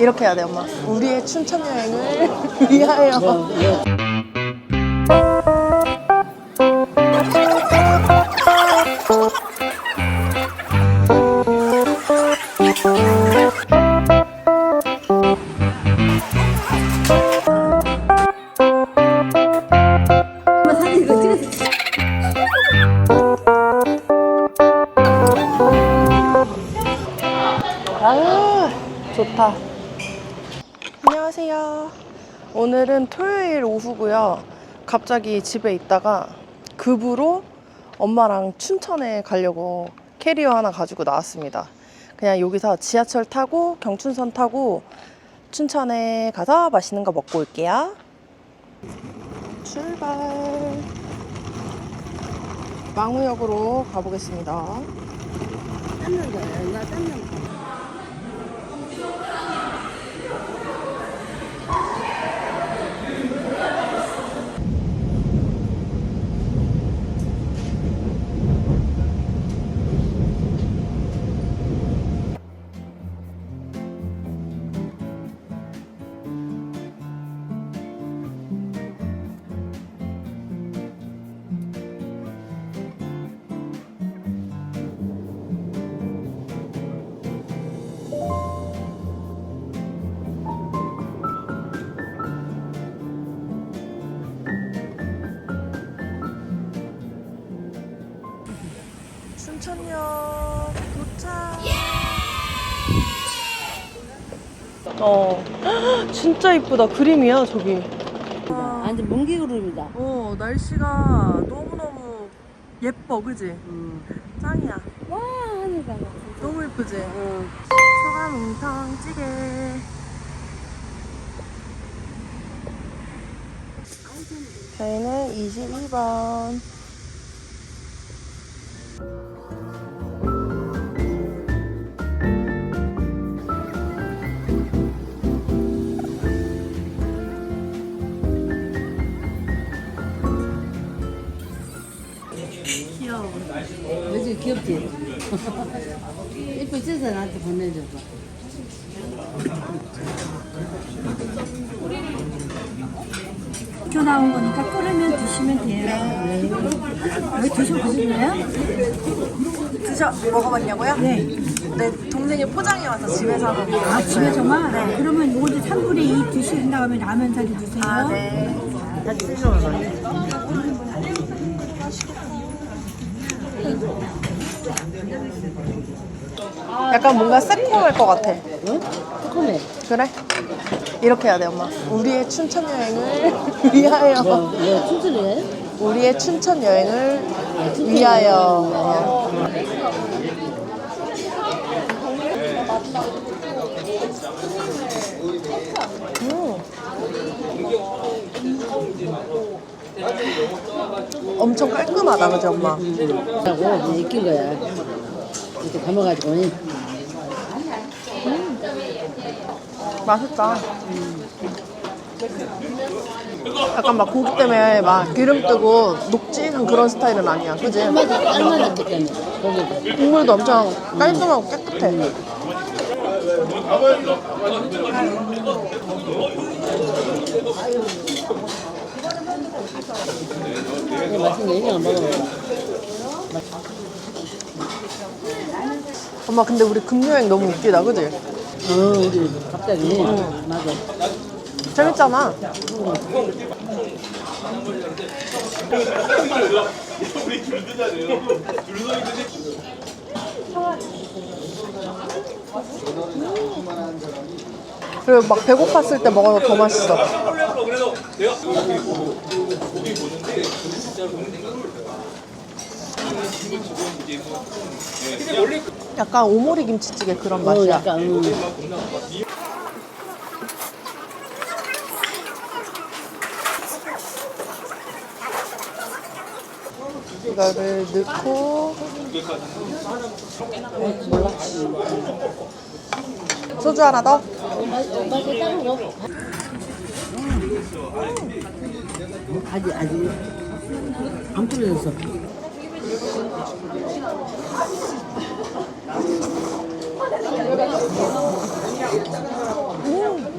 이렇게 해야 돼 엄마. 우리의 춘천 여행을 위하여 갑자기 집에 있다가 급으로 엄마랑 춘천에 가려고 캐리어 하나 가지고 나왔습니다 그냥 여기서 지하철 타고 경춘선 타고 춘천에 가서 맛있는 거 먹고 올게요 출발 망우역으로 가보겠습니다 땀난 거야. 나 땀난 거. 어, 진짜 이쁘다. 그림이야 저기. 완전 뭉게구름이다. 어, 날씨가 너무 너무 예뻐, 그지? 음. 짱이야. 와 하늘 봐봐. 너무 예쁘지? 어. 소감 웅탕 찌개. 저희는 22번. 요즘 귀엽지? 예쁘 찢어서 나한테 보내줘봐. 학교 나온 거니까 끓으면 드시면 돼요. 여기 드셔보실래요? 드셔 먹어봤냐고요? 네. 네, 동생이 포장해 와서 집에서 한번 아, 먹어봤어요. 집에서만? 네. 그러면 요것도 3분의 2 드신 다음에 라면 사리 드세요. 아, 네. 약간 뭔가 새콤할 것 같아. 응? 조금해. 그래? 이렇게 해야 돼, 엄마. 우리의 춘천 여행을 위하여. 뭐, 뭐 춤추네? 우리의 춘천 여행을 위하여. 엄청 깔끔하다, 그지, 엄마? 하고 그냥 익힌 거야. 이렇게 담아가지고. 맛있다. 약간 막 고기 때문에 막 기름 뜨고 녹진한 그런 스타일은 아니야, 그지? 얼마나 얼마나 났기 때문에 고기도. 국물도 엄청 깔끔하고 깨끗해. 맛있는. 엄마 근데 우리 금요행 너무 웃기다, 그지? 어, 우리 갑자기. 맞아. 재밌잖아. 그리고 막 배고팠을 때 먹어도 더 맛있어. 약간 오모리 김치찌개 그런 어, 맛이야. 약간. 음. 이거를 넣고 소주 하나 더. 맛이 다른 거. 아직 아직 안. 음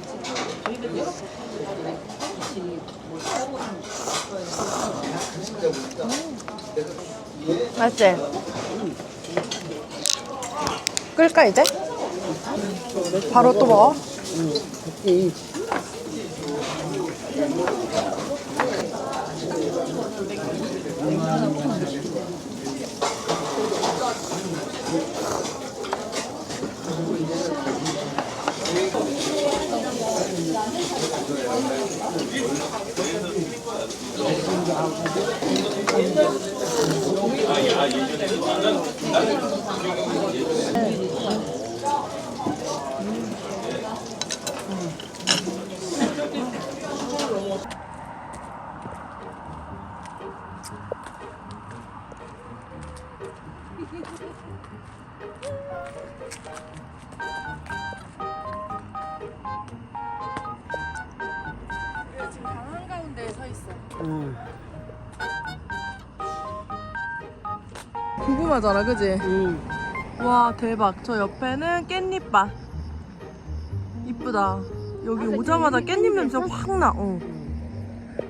맛있지? 끌까 이제? 바로 또 먹어? 응. 지 응. 궁금하잖아, 그지? 응. 와 대박. 저 옆에는 깻잎밭. 이쁘다. 여기 오자마자 깻잎 냄새 확 나. 어.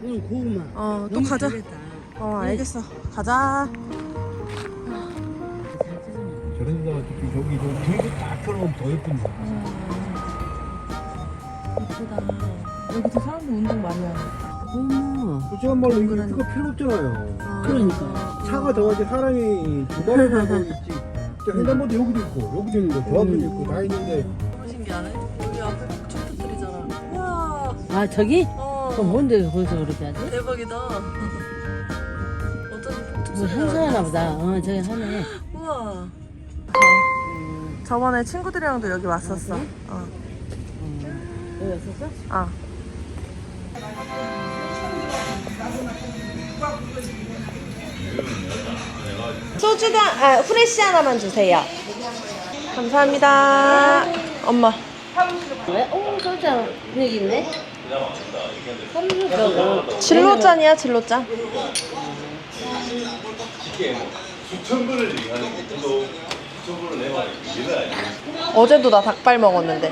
오늘 고구마. 어, 또 너무 가자. 잘했다. 어, 알겠어. 가자. 저런 데다가 저기 저기 저 불도 딱 켜놓으면 더 예쁜데. 이쁘다. 여기서 사람들 운동 많이 하네. 어머. 솔직한 말로 이거 그거 필요 없잖아요. 그러니까. 차가 더가지 사람이 두 다리 타고 있지. 저 횡단보도 여기도 있고 여기도 있고 저 앞에도 있고 다 있는데 너무 신기하네. 여기 앞에 촉촉들이잖아. 우와. 아, 저기? 어. 그럼 뭔데 거기서 그렇게 하지? 대박이다. 어쩐지 뭐 폭죽 소리가 행사하나 나지? 보다. 어, 저기 하네. 우와. 저번에 친구들이랑도 여기 왔었어. 어. 여기 왔었어? 아. 소주도 아 후레쉬 하나만 주세요. 감사합니다. 엄마. 왜? 오, 저기잖아. 여기 있네. 저거. 진로짠이야 진로짠. 어제도 나 닭발 먹었는데.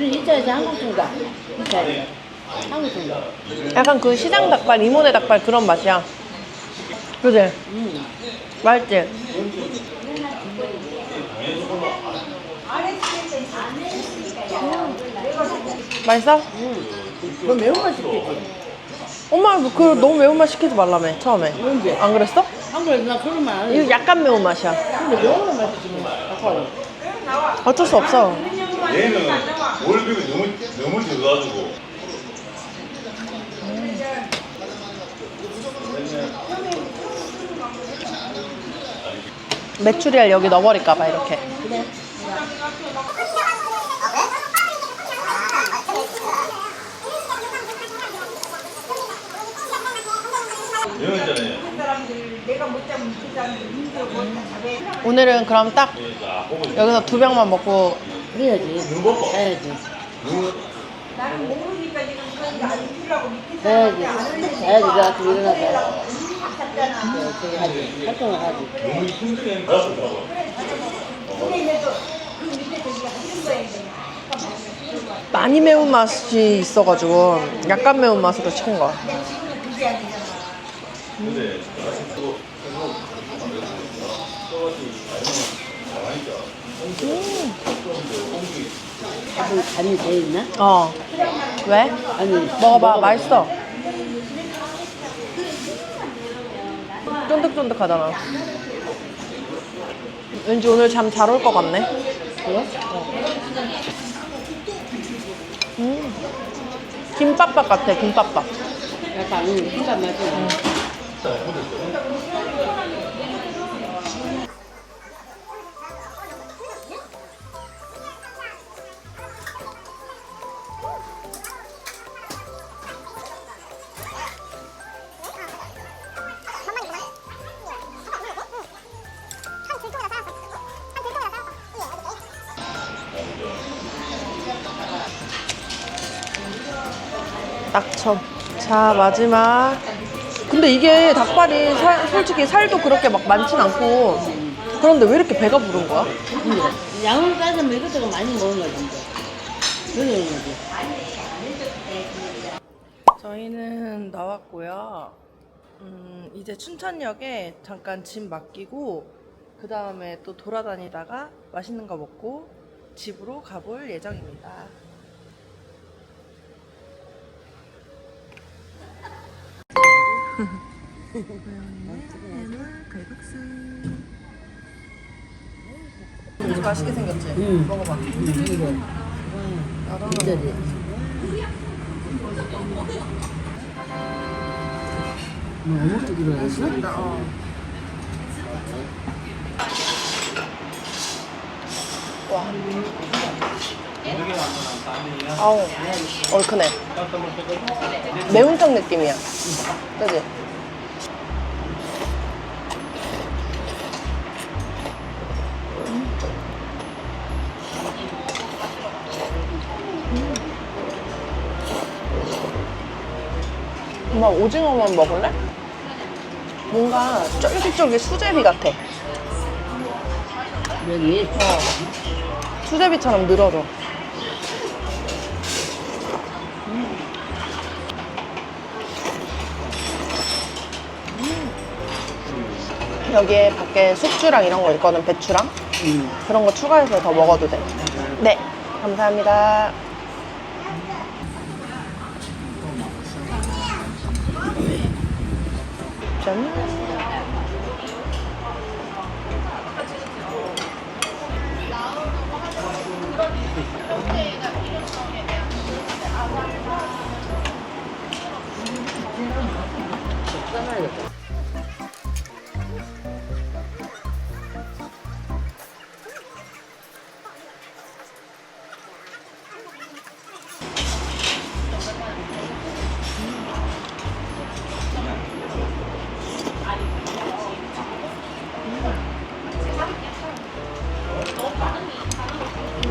우리 이차에서 한국 중가. 이차에. 한국 중가. 약간 그 시장 닭발, 이모네 닭발 그런 맛이야. 그지? 응. 맛있지? 맛있어? 응. 그거 매운맛 시켰지. 엄마 그 너무 매운맛 시키지 말라며 처음에 언제? 안 그랬어? 한국에서 나 그런 말안 해. 이거 약간 매운맛이야 근데 매운맛. 아까 어쩔 수 없어 얘는 월급이 너무 너무 적어가지고 메추리알 여기 넣어버릴까봐 이렇게 이런 거 있잖아요. 오늘은 그럼 딱 있어. 여기서 두 병만 먹고 그래야지. 가야지. 누구 가야지. 가야지. 내가 아침 일어나서. 저기 하지. 활동을 하지. 너무 힘들게 가서 가고. 많이 매운 맛이 있어가지고 약간 매운 맛으로 시킨 거야 근데 또 밥은 간이 돼 있나? 어 왜? 아니. 먹어봐 맛있어 쫀득쫀득하잖아 왠지 오늘 잠 잘 올 것 같네 그래? 음. 김밥밥 같아 김밥밥 약간 응, 흰밥 맛이 낙천. 자, 마지막. 근데 이게 닭발이 살- 솔직히 살도 그렇게 막 많진 않고 그런데 왜 이렇게 배가 부른 거야? 근데 양을 따지면 이것저것 많이 먹은. 그런 거지. 저희는 나왔고요. 음, 이제 춘천역에 잠깐 짐 맡기고 그 다음에 또 돌아다니다가 맛있는 거 먹고 집으로 가볼 예정입니다. 맛있게 생겼지? 응. 먹어봐. 나도 진짜지. 뭐 어묵도 들어갔어? 어. 와. 아우, 얼큰해. 매운탕 느낌이야. 그지? 엄마 오징어만 먹을래? 뭔가 쫄깃쫄깃 수제비 같아. 여기 어. 수제비처럼 늘어져. 여기에 밖에 숙주랑 이런 거 있거든, 배추랑. 음. 그런 거 추가해서 더 먹어도 돼. 네, 감사합니다. 짠.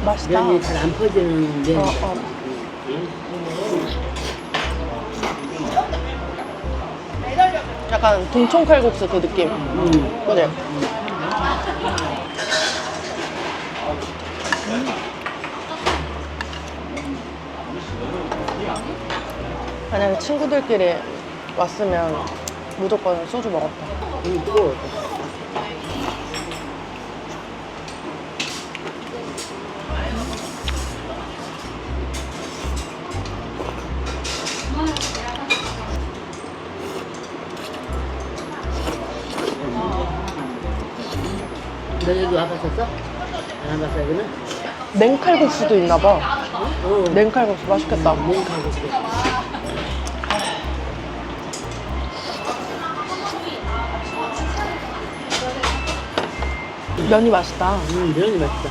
맛있다. 면이 잘안 퍼지는 면. 어, 어. 약간 동청칼국수 그 느낌. 음. 그지? 만약에 친구들끼리 왔으면 무조건 소주 먹었다. 음, 뜨거워. 안 여기는? 냉칼국수도 있나 봐. 어. 냉칼국수 맛있겠다. 냉칼국수. 면이 맛있다. 음, 면이 맛있다.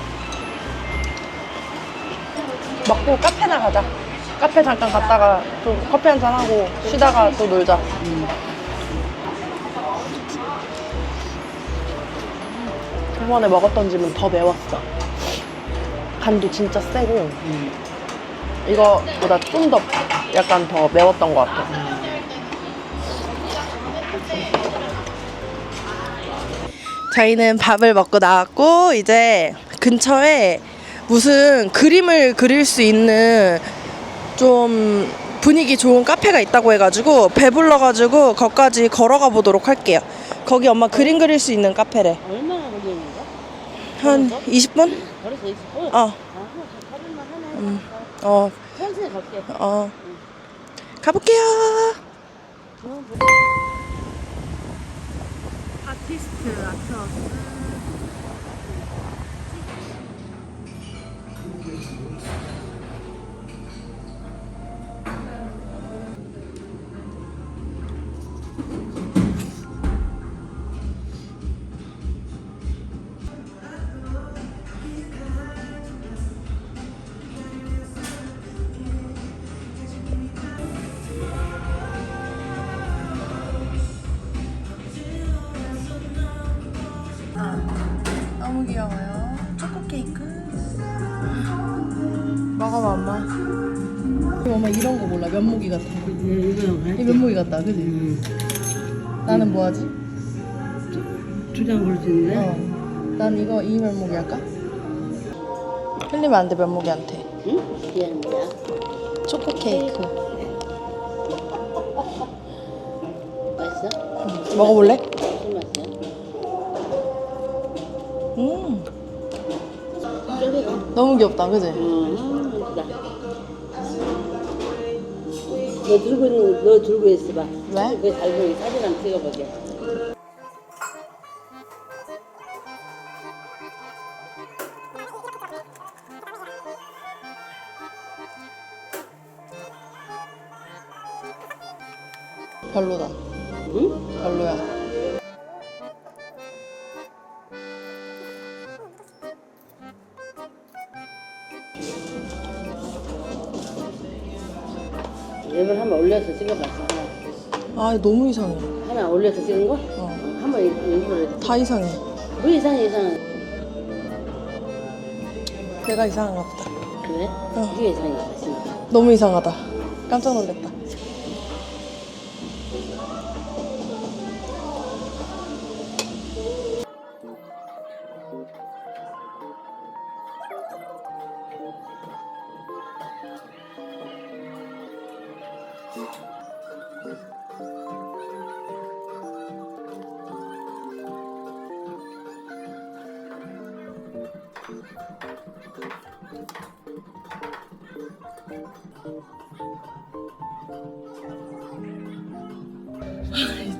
먹고 카페나 가자. 카페 잠깐 갔다가 좀 커피 한잔 하고 쉬다가 또 놀자. 저번에 먹었던 집은 더 매웠어. 간도 진짜 세고 음. 이거보다 좀 더 약간 더 매웠던 것 같아. 저희는 밥을 먹고 나왔고 이제 근처에 무슨 그림을 그릴 수 있는 좀 분위기 좋은 카페가 있다고 해가지고 배불러가지고 거기까지 걸어가 보도록 할게요. 거기 엄마 그림 그릴 수 있는 카페래. 얼마나 거야? 한 20분? 걸어서 있어? 어, 아, 걸을만 하네. 어, 천천히 갈게. 어. 가볼게요. 아티스트 아트 너무 귀여워요. 초코 케이크. 먹어봐 엄마. 엄마 이런 거 몰라. 면모기 같아. 네, 이. 면모기 같다, 그지? 음. 나는 뭐 하지? 두장 걸을 수 있는데? 어. 난 이거 이 면목이 할까? 흘리면 안 돼 면목이한테. 응? 미안 뭐야? 초코 케이크. 맛있어? 먹어볼래? 너무 귀엽다, 그지? 음. 너 들고 있는 너 들고 있어봐. 왜? 잘 보이 사진 한번 찍어보게. 별로다. 응? 별로야. 올려서 찍어봤어. 아, 너무 이상해. 하나 올려서 찍은 거? 어. 한번 일부러 다 이상해. 왜 이상해 이상해? 내가 이상한가 보다. 그래? 어. 이게 이상해 진짜. 너무 이상하다. 깜짝 놀랐다.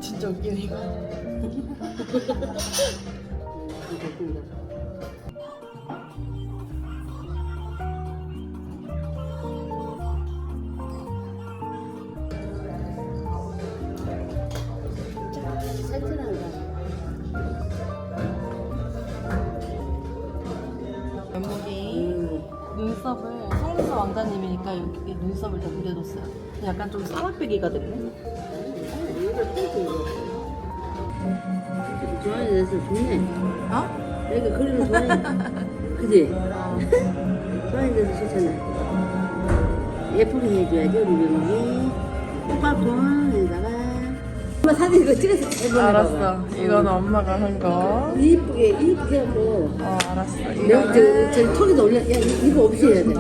진짜 웃기네, 이거. 약간 좀 됐네. 좋아해 돼서 좋네. 어? 내가 그림을 좋아해. 그지? 좋아해 돼서 좋잖아. 예쁘게 해줘야지 우리 명이. 꽃갈콘에다가. 엄마 사진 이거 찍어서 잘 보내봐. 알았어. 이거는 엄마가 한 거. 이쁘게 이쁘게 하고. 어, 알았어. 이거는 저 턱에도 올려. 야 이- 이거 없이 해야 돼.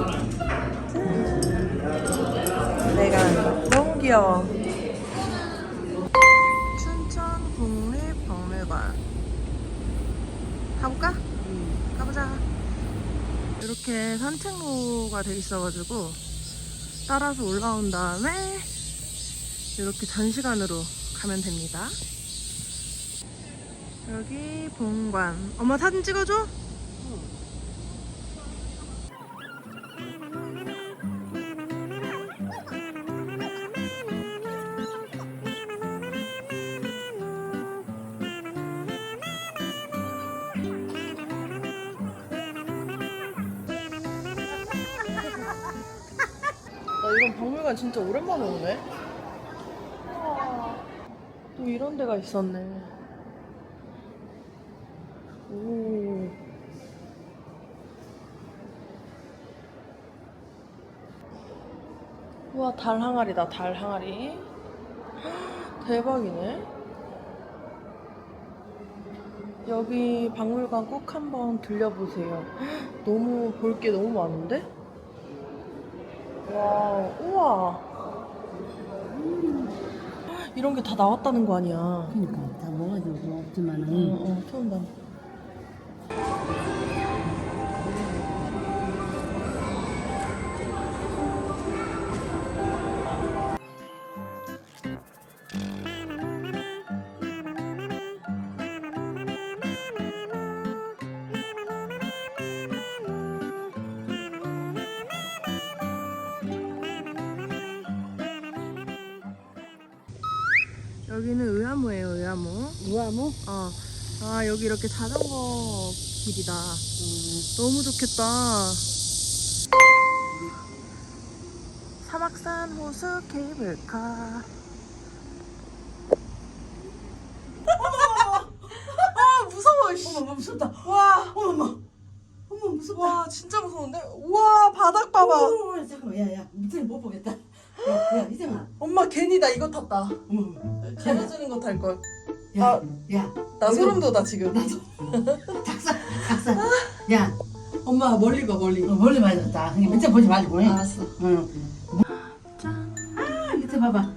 내가. 너무 귀여워. 춘천 국립박물관. 가볼까? 가보자. 이렇게 산책로가 돼 있어가지고 따라서 올라온 다음에 이렇게 전시관으로 가면 됩니다. 여기 본관. 엄마 사진 찍어줘? 나 박물관 진짜 오랜만에 오네. 또 이런 데가 있었네. 오. 우와, 달 항아리다, 달 항아리. 헉, 대박이네. 여기 박물관 꼭 한번 들려보세요. 헉, 너무 볼 게 너무 많은데? 와, 우와. 이런 게 다 나왔다는 거 아니야. 그러니까 다 먹어가지고 없지만은. 어, 어, 처음 봐. 우아모? 어. 아, 여기 이렇게 자전거 길이다. 너무 좋겠다. 사막산 호수 케이블카. 아, 무서워, 씨. 어머 무섭다. 와, 어머 어머 무섭다. 와, 진짜 무서운데? 우와, 바닥 봐봐. 어, 잠깐만 야 야 밑에는 못 보겠다. 야, 야 이정아. 엄마 괜히 나 이거 탔다. 어머. 가려주는 거 탈 걸. 야, 아. 야. 나 소름 돋아, 지금. 닭살 박사. 야, 엄마 멀리 가 멀리. 어, 멀리 맞았다. 이게 밑에 보지 말고. 해. 알았어. 응. 아, 밑에 봐봐.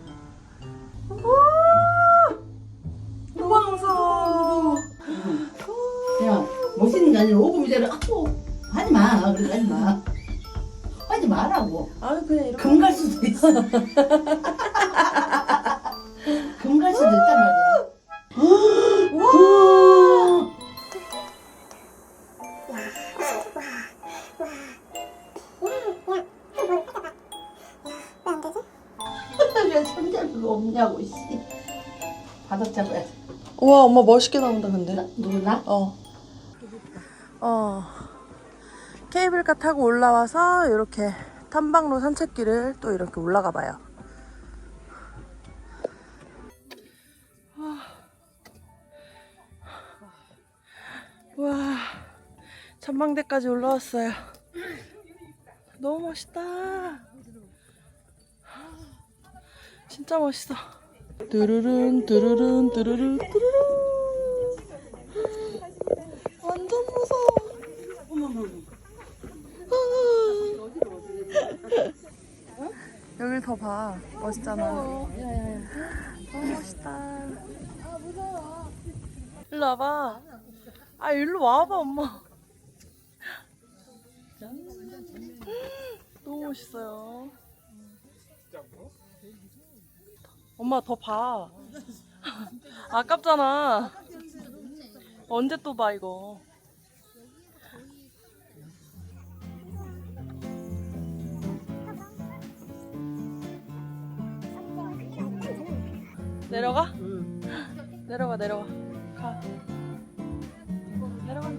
엄마 멋있게 나온다 근데. 나, 누구나? 어. 어. 케이블카 타고 올라와서 이렇게 탐방로 산책길을 또 이렇게 올라가 봐요. 와, 전망대까지 올라왔어요. 너무 멋있다. 진짜 멋있어. 뚜루룬 뚜루룬 뚜루룬 뚜루룬. 완전 무서워. 여길 더 봐. 멋있잖아. 너무 멋있다. 일로 와봐. 아, 일로 와봐, 엄마. 너무 멋있어요. 엄마 더 봐. 아깝잖아. 언제 또 봐, 이거. 내려가? 내려가, 내려가. 가. 내려가.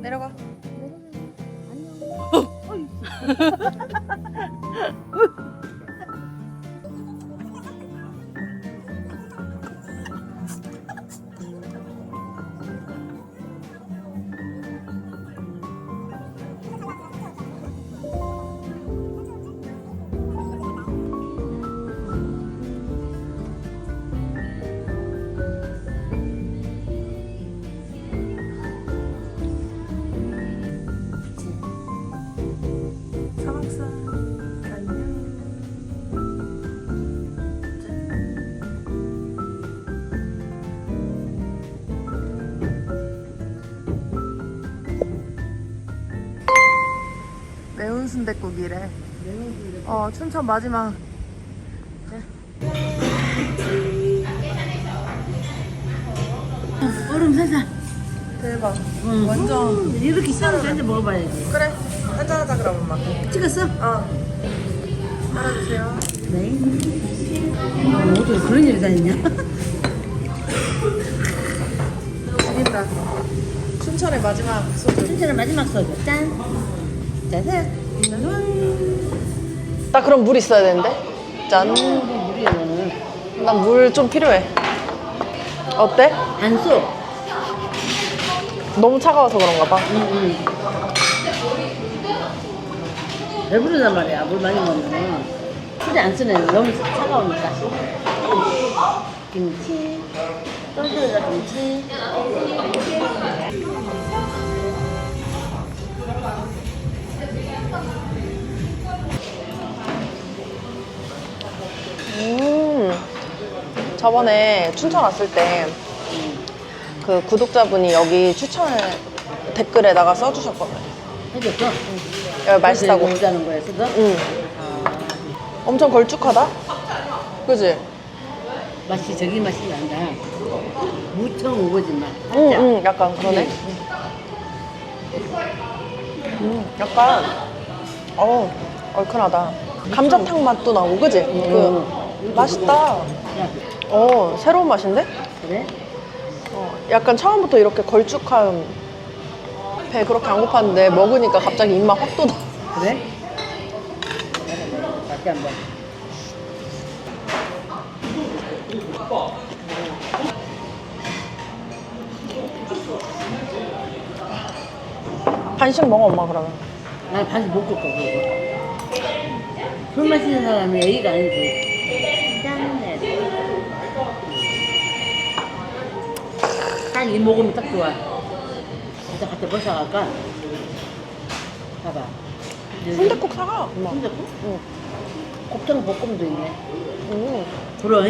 내려가. 사막산. 순댓국이래. 어, 춘천 마지막. 얼음 사사. 대박. 응. 완전. 이렇게 썰어서 한잔 먹어봐야지. 그래. 한잔하자, 그럼 엄마. 찍었어? 어. 알아주세요. 네. 어, 어떻게 그런 일이 다 있냐? 죽인다. 춘천의 마지막 소주. 춘천의 마지막 소주. 짠. 짜잔. 나 그럼 물 있어야 되는데? 짠. 난물좀 필요해. 어때? 안 쏘. 너무 차가워서 그런가 봐. 응, 응. 배부르단 말이야, 물 많이 먹으면. 술이 안 쓰네, 너무 차가우니까. 김치, 쫄쫄이가 김치. 음. 저번에 춘천 왔을 때 그 구독자분이 여기 추천을 댓글에다가 써주셨거든. 해줬어? 여기 맛있다고. 오자는 거였어, 너? 응. 아, 엄청 걸쭉하다? 그지? 맛이 저기 맛이 난다. 무청 우거지 맛. 응, 응, 약간 그러네. 음, 약간, 어, 얼큰하다. 감자탕 맛도 나고, 그지? 그, 맛있다. 야, 어, 새로운 맛인데? 그래? 어, 약간 처음부터 이렇게 걸쭉한 배 그렇게 안 고팠는데 먹으니까 갑자기 입맛 확 돋아. 그래? 맛이 한 번. 간식 먹어, 엄마, 그러면. 난 반씩 먹을 거고. 술 마시는 사람이 A가 아니지. 딱 이 먹으면 딱 좋아. 진짜 갖다 뭐 사갈까? 봐봐. 순댓국 사가. 엄마. 순대국? 응. 곱창 볶음도 있네. 음. 그럼.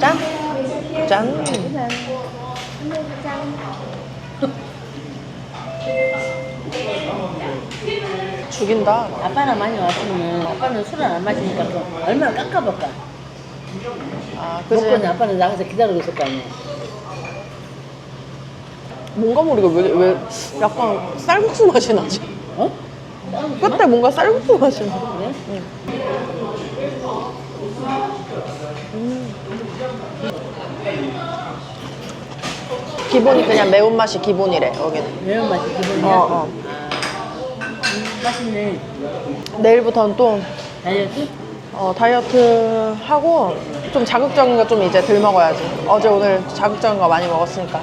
짠. 짠. 죽인다. 아빠랑 많이 왔으면 아빠는 술을 안 마시니까 그 얼마나 깎아볼까? 아, 그지. 먹고는 아빠는 나가서 기다리고 있을 거 아니야. 뭔가 모르게 왜, 왜 약간 쌀국수 맛이 나지? 어? 끝에 뭔가 쌀국수 맛이 나. 그래? 기본이 그냥 매운맛이 기본이래, 여기는. 매운맛이 기본이야? 어, 어. 음, 맛있네. 내일부터는 또 다이어트? 어, 다이어트 하고 좀 자극적인 거 좀 이제 덜 먹어야지. 어제 오늘 자극적인 거 많이 먹었으니까.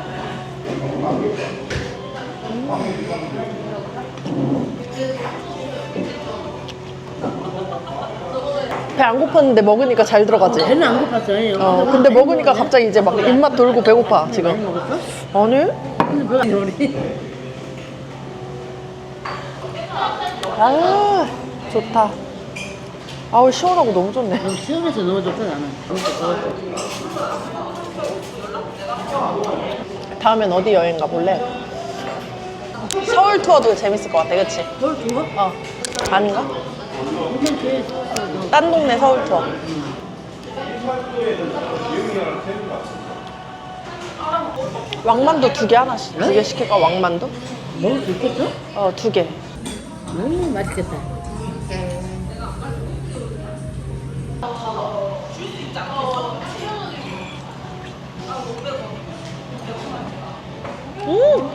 배 안 고팠는데 먹으니까 잘 들어가지. 배는 안 고팠어. 어, 근데 먹으니까 갑자기 이제 막 입맛 돌고 배고파, 많이 지금. 먹었어? 아니? 근데 배가 우리. 아, 좋다. 아우, 시원하고 너무 좋네. 너무 시원해서 너무 좋다 나는. 너무 좋다. 다음엔 어디 여행 가볼래? 서울 투어도 재밌을 것 같아, 그치? 서울 좋아? 어. 아닌가? 딴 동네 서울 투어. 왕만두 두 개 하나씩. 두 개 시킬까, 왕만두? 먹을 수 있겠어? 어, 두 개. 음 맛있겠다. 음!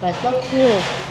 맛있어? 응.